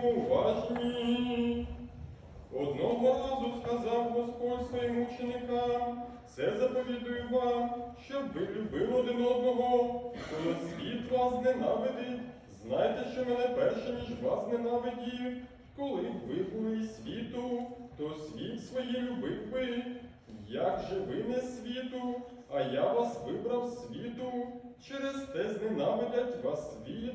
уважні. Одного разу сказав Господь своїм ученикам, це заповідую вам, щоб ви любили один одного, коли світ вас ненавидить. Знайте, що мене перше, ніж вас ненавидів. Коли б ви були світу, то світ своє любив би. Як же ви не світу, а я вас вибрав світу, через те зненавидять вас світ.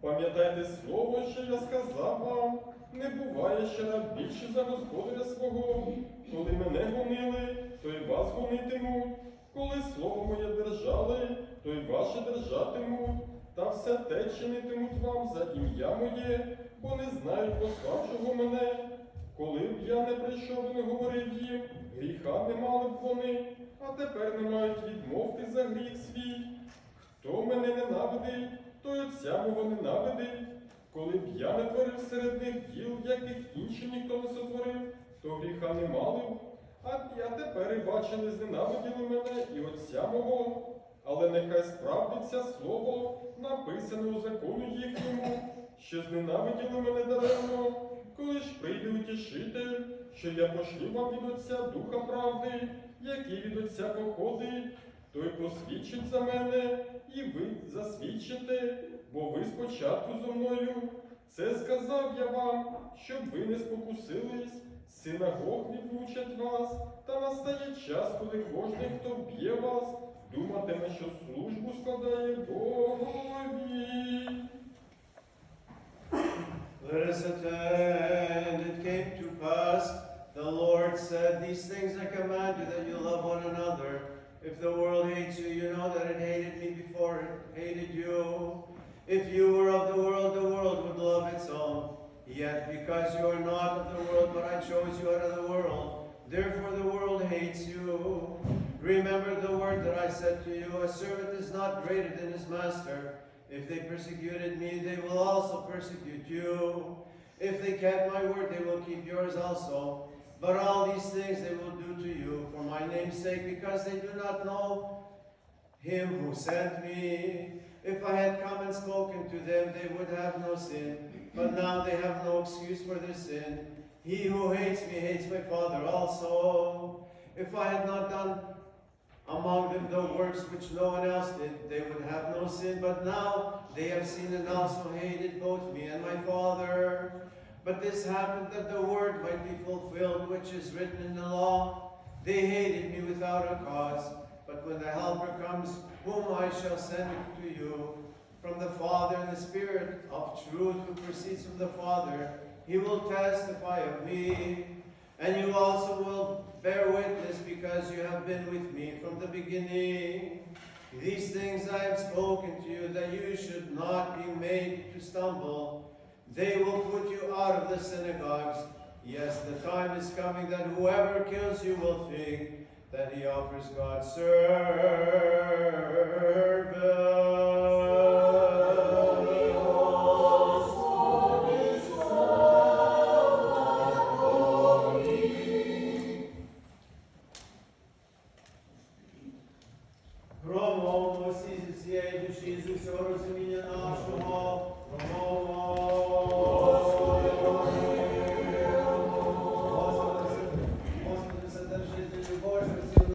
Пам'ятайте слово, що я сказав вам, не буває ще раб більше за господаря свого. Коли мене гонили, то й вас гонитимуть. Коли слово моє держали, то й ваше держатимуть. Та все те чинитимуть вам за ім'я моє, бо не знають пославшого мене. Коли б я не прийшов і не говорив їм, гріха не мали б вони, а тепер не мають відмовки за гріх свій. Хто мене ненавидить, той отця мого ненавидить. Коли б я не творив серед них діл, яких інші ніхто не сотворив, то гріха не мали б. А я тепер і бачили, зненавиділи мене і отця мого. Але нехай справдиться слово, написане у закону їхньому, що зненавиділи мене даремно, коли ж прийде утішитель, що я пошлю вам від Отця Духа правди, який від Отця походить, той посвідчить за мене, і ви засвідчите, бо ви спочатку зо мною. Це сказав я вам, щоб ви не спокусились, синагог відлучать вас, та настає час, коли кожен, хто б'є вас, думатиме, що службу складає Богові. Let. It came to pass, the Lord said, These things I command you, that you love one another. If the world hates you, you know that it hated me before it hated you. If you were of the world, the world would love its own. Yet because you are not of the world, but I chose you out of the world, therefore the world hates you. Remember the word that I said to you, a servant is not greater than his master. If they persecuted me, they will also persecute you. If they kept my word, they will keep yours also. But all these things they will do to you for my name's sake, because they do not know him who sent me. If I had come and spoken to them, they would have no sin. But now they have no excuse for their sin. He who hates me hates my Father also. If I had not done among them the works which no one else did, they would have no sin. But now they have seen and also hated both me and my Father. But this happened that the word might be fulfilled, which is written in the law. They hated me without a cause. But when the Helper comes, whom I shall send to you, from the Father and the Spirit of truth who proceeds from the Father, he will testify of me. And you also will bear witness because you have been with me from the beginning. These things I have spoken to you, that you should not be made to stumble. They will put you out of the synagogues. Yes, the time is coming that whoever kills you will think that he offers God service. Romo, Mosisu, Siedu, Šizu, Šoru, Zemlja našo, Промовимо.